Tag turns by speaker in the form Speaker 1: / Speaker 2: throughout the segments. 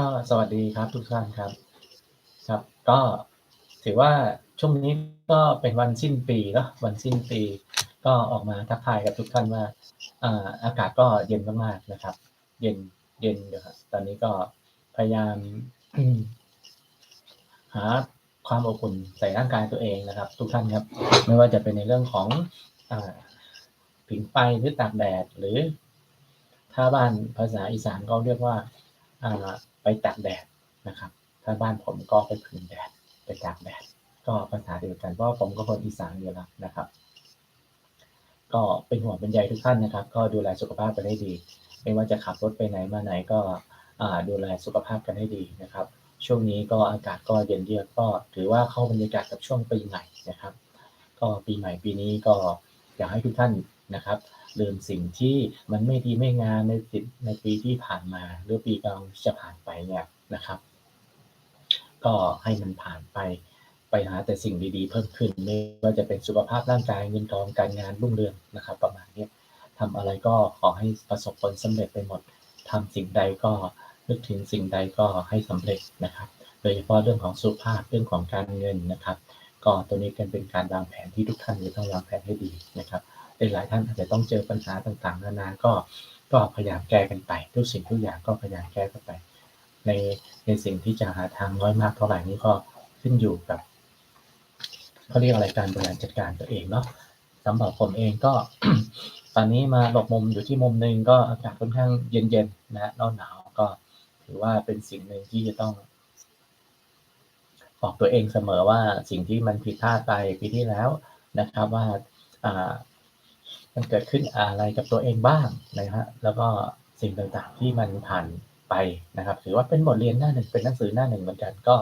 Speaker 1: ก็สวัสดีครับทุกท่านครับ ครับ ก็ถือว่าช่วงนี้ก็เป็นวันสิ้นปีเนาะวันสิ้นปี ก็ออกมาทักทายกับทุกท่านว่าอากาศก็เย็นมากๆนะครับ เย็นเย็นอยู่ครับตอนนี้ก็พยายามหาความอบอุ่นใส่ร่างกายตัวเองนะครับ ทุกท่านครับ ไม่ว่าจะเป็นในเรื่องของอผิงไฟหรือตากแดดหรือถ้าบ้านภาษาอีสานก็เรียกว่า ไปตากแดดนะครับ ถ้าบ้านผมก็ไปผึ่งแดดไปตากแดดก็ภาษาเดียวกันเพราะผมก็คนอีสานอยู่แล้วนะครับ ก็เป็นห่วงเป็นใยทุกท่านนะครับ ก็ดูแลสุขภาพกันให้ดี ไม่ว่าจะขับรถไปไหนมาไหนก็ดูแลสุขภาพกันให้ดีนะครับ ช่วงนี้ก็อากาศก็เย็นเยือกก็ถือว่าเข้าบรรยากาศกับช่วงปีใหม่นะครับ ก็ปีใหม่ปีนี้ก็อยากให้ทุกท่านนะครับ ลืมสิ่งที่มันไม่ดีไม่งามในสิในปีที่ผ่านมา หรือปีกำลังจะผ่านไปเนี่ยนะครับ ก็ให้มันผ่านไปไปหาแต่สิ่งดีๆเพิ่มขึ้นไม่ว่าจะเป็นสุขภาพร่างกายเงินทองการงานรุ่งเรืองนะครับ ประมาณนี้ทำอะไรก็ขอให้ประสบผลสำเร็จไปหมดทำสิ่งใดก็นึกถึงสิ่งใดก็ให้สำเร็จนะครับ โดยเฉพาะเรื่องของสุขภาพเรื่องของการเงินนะครับ ก็ตัวนี้กันเป็นการวางแผนที่ทุกท่านจะต้องวางแผนให้ดีนะครับ หลายท่านอาจจะต้องเจอปัญหาต่างๆ นานาก็ก็พยายามแก้กันไป ทุกสิ่งทุกอย่างก็พยายามแก้กันไป ในในสิ่งที่จะหาทางน้อยมากเท่าไหร่นี้ก็ขึ้นอยู่กับเขาเรียกอะไรการบริหารจัดการตัวเองเนาะสำหรับผมเองก็ ตอนนี้มาหลบมุมอยู่ที่มุมหนึ่งก็อากาศค่อนข้างเย็นๆนะหนาวหนาวก็ถือว่าเป็นสิ่งหนึ่งที่จะต้องบอกตัวเองเสมอว่าสิ่งที่มันผิดพลาดไปปีที่แล้วนะครับว่าอ่า มันเกิดขึ้นอะไรกับตัวเองบ้างนะฮะแล้วก็สิ่งต่างๆที่มันผ่านไปนะครับ ถือว่าเป็นบทเรียนหน้าหนึ่งเป็นหนังสือหน้าหนึ่งเหมือนกันก็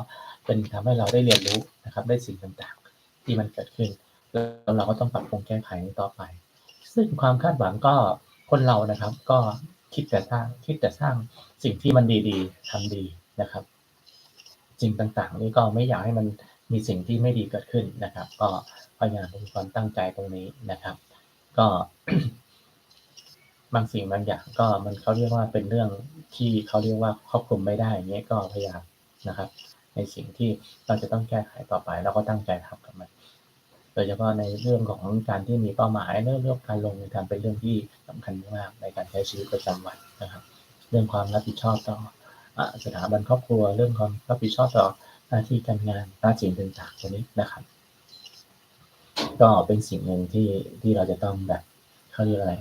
Speaker 1: เป็นทำให้เราได้เรียนรู้นะครับได้สิ่งต่างๆ ที่มันเกิดขึ้น แล้วเราก็ต้องปรับปรุงแก้ไขต่อไป ซึ่งความคาดหวังก็คนเรานะครับ ก็คิดแต่สร้างคิดแต่สร้างสิ่งที่มันดีๆทำดีนะครับสิ่งต่างๆ นี่ก็ไม่อยากให้มันมีสิ่งที่ไม่ดีเกิดขึ้นนะครับ ก็พยายามมีความตั้งใจตรงนี้นะครับ ก็บางสิ่งบางอย่างก็มันเขาเรียกว่าเป็นเรื่องที่เขาเรียกว่าควบคุมไม่ได้เงี้ยก็พยายามนะครับ ในสิ่งที่เราจะต้องแก้ไขต่อไป แล้วก็ตั้งใจทำกับมันโดยเฉพาะในเรื่องของการที่มีเป้าหมายเรื่องเรื่องการลงมือทำเป็นเรื่องที่สำคัญมากในการใช้ชีวิตประจำวันนะครับ เรื่องความรับผิดชอบต่อสถาบันครอบครัว เรื่องความรับผิดชอบต่อหน้าที่การงานหน้าที่ต่างๆตัวนี้นะครับ ก็เป็นสิ่งหนึ่งที่ที่เราจะต้องแบบเขาเรียกอะไร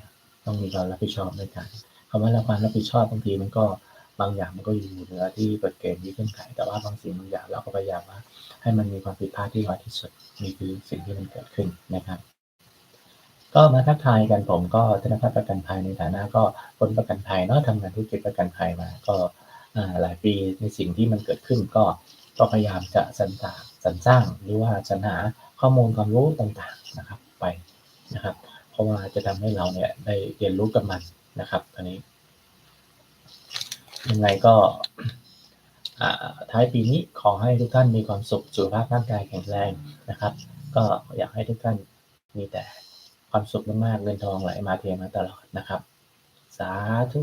Speaker 1: ต้องมีความรับผิดชอบในการคำว่าความรับผิดชอบบางทีมันก็บางอย่างมันก็อยู่เหนือที่กฎเกณฑ์ที่เงื่อนไขแต่ว่าบางสิ่งบางอย่างเราก็พยายามว่า ให้มันมีความผิดพลาดที่น้อยที่สุดนี่คือสิ่งที่มันเกิดขึ้นนะครับ ก็มาทักทายกันผมก็ธนาคารประกันภัยในฐานะก็คนประกันภัยเนาะทำงานธุรกิจประกันภัยมา ก็หลายปีในสิ่งที่มันเกิดขึ้นก็ก็พยายามจะสรรสร้าง สรรสร้างหรือว่าสรรหาข้อมูลความรู้ต่างๆนะครับไปนะครับ เพราะว่าจะทำให้เราเนี่ยได้เรียนรู้กับมันนะครับอันนี้ยังไงก็ท้ายปีนี้ขอให้ทุกท่านมีความสุขสุขภาพร่างกายแข็งแรงนะครับ ก็อยากให้ทุกท่านมีแต่ความสุขมากๆเงินทองไหลมาเทมาตลอดนะครับ สาธุ